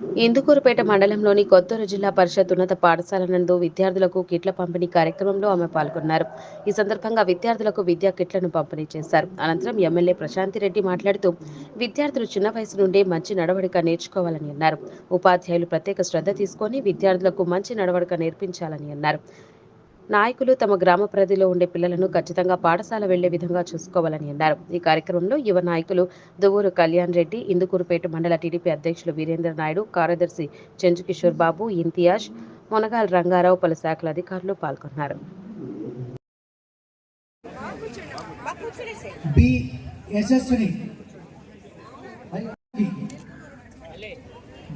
ఇందుకూరుపేట మండలంలోని కొత్తూరు జిల్లా పరిషత్ ఉన్నత పాఠశాల నందు విద్యార్థులకు కిట్ల పంపిణీ కార్యక్రమంలో ఆమె పాల్గొన్నారు. ఈ సందర్భంగా విద్యార్థులకు విద్యా కిట్లను పంపిణీ చేశారు. అనంతరం ఎమ్మెల్యే ప్రశాంతి రెడ్డి మాట్లాడుతూ విద్యార్థులు చిన్న వయసు నుండే మంచి నడవడిక నేర్చుకోవాలని అన్నారు. ఉపాధ్యాయులు ప్రత్యేక శ్రద్ధ తీసుకొని విద్యార్థులకు మంచి నడవడిక నేర్పించాలని అన్నారు. నాయకులు తమ గ్రామ పరిధిలో ఉండే పిల్లలను ఖచ్చితంగా పాఠశాల వెళ్ళే విధంగా చూసుకోవాలని అన్నారు. ఈ కార్యక్రమంలో యువ నాయకులు దువ్వూరు కళ్యాణ్ రెడ్డి ఇందుకూరుపేట మండల టీడీపీ అధ్యక్షులు వీరేంద్ర నాయుడు కార్యదర్శి చెంచుకిషోర్ బాబు ఇంతియాజ్ మునగాల రంగారావు పలు శాఖల అధికారులు పాల్గొన్నారు.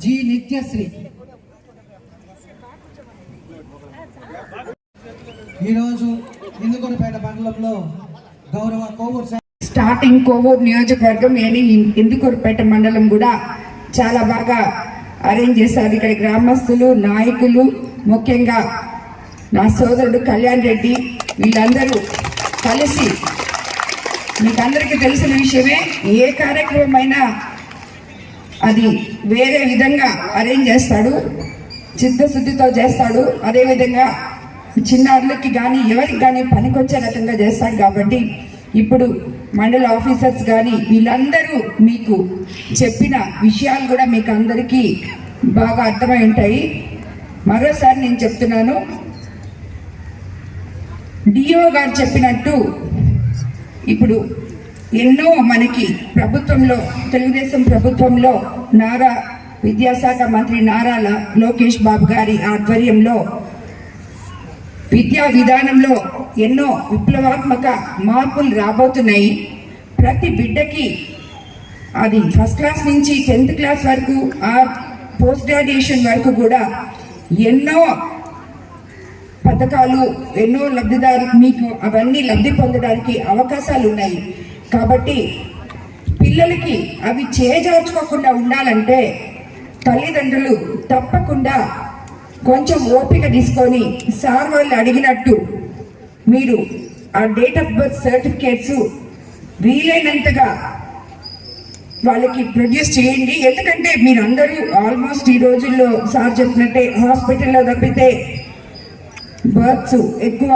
జి. నిత్యశ్రీ ఈరోజు ఇందుకూరుపేట మండలంలో గౌరవ కోవూరు స్టార్టింగ్ కోవూరు నియోజకవర్గం ఏని ఇందుకూరుపేట మండలం కూడా చాలా బాగా అరేంజ్ చేశారు. ఇక్కడ గ్రామస్తులు నాయకులు ముఖ్యంగా నా సోదరుడు కళ్యాణ్ రెడ్డి వీళ్ళందరూ కలిసి మీకు అందరికీ తెలిసిన విషయమే ఏ కార్యక్రమం అయినా అది వేరే విధంగా అరేంజ్ చేస్తాడు చిత్తశుద్ధితో చేస్తాడు. అదేవిధంగా చిన్నారులకి కానీ ఎవరికి కానీ పనికొచ్చే రకంగా చేస్తారు కాబట్టి ఇప్పుడు మండల ఆఫీసర్స్ కానీ వీళ్ళందరూ మీకు చెప్పిన విషయాలు కూడా మీకు అందరికీ బాగా అర్థమై ఉంటాయి. మరోసారి నేను చెప్తున్నాను. డిఓ గారు చెప్పినట్టు ఇప్పుడు ఎన్నో మనకి ప్రభుత్వంలో తెలుగుదేశం ప్రభుత్వంలో నారా విద్యాశాఖ మంత్రి నారా లోకేష్ బాబు గారి ఆధ్వర్యంలో విద్యా విధానంలో ఎన్నో విప్లవాత్మక మార్పులు రాబోతున్నాయి. ప్రతి బిడ్డకి అది ఫస్ట్ క్లాస్ నుంచి టెన్త్ క్లాస్ వరకు ఆ పోస్ట్ గ్రాడ్యుయేషన్ వరకు కూడా ఎన్నో పథకాలు ఎన్నో లబ్ధిదారు మీకు అవన్నీ లబ్ధి పొందడానికి అవకాశాలు ఉన్నాయి. కాబట్టి పిల్లలకి అవి చేజార్చుకోకుండా ఉండాలంటే తల్లిదండ్రులు తప్పకుండా కొంచెం ఓపిక తీసుకొని సార్ వాళ్ళు అడిగినట్టు మీరు ఆ డేట్ ఆఫ్ బర్త్ సర్టిఫికేట్స్ వీలైనంతగా వాళ్ళకి ప్రొడ్యూస్ చేయండి. ఎందుకంటే మీరు అందరూ ఆల్మోస్ట్ ఈ రోజుల్లో సార్ చెప్పినట్టే హాస్పిటల్లో తప్పితే బర్త్స్ ఎక్కువ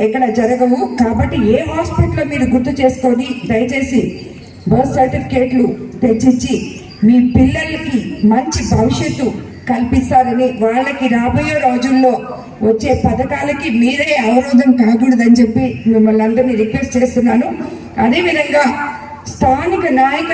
ఎక్కడ జరగవు. కాబట్టి ఏ హాస్పిటల్లో మీరు గుర్తు చేసుకొని దయచేసి బర్త్ సర్టిఫికేట్లు తెచ్చిచ్చి మీ పిల్లలకి మంచి భవిష్యత్తు కల్పిస్తారని వాళ్ళకి రాబోయే రోజుల్లో వచ్చే పథకాలకి మీరే అవరోధం కాకూడదని చెప్పి మిమ్మల్ని అందరినీ రిక్వెస్ట్ చేస్తున్నాను. అదేవిధంగా స్థానిక నాయకులు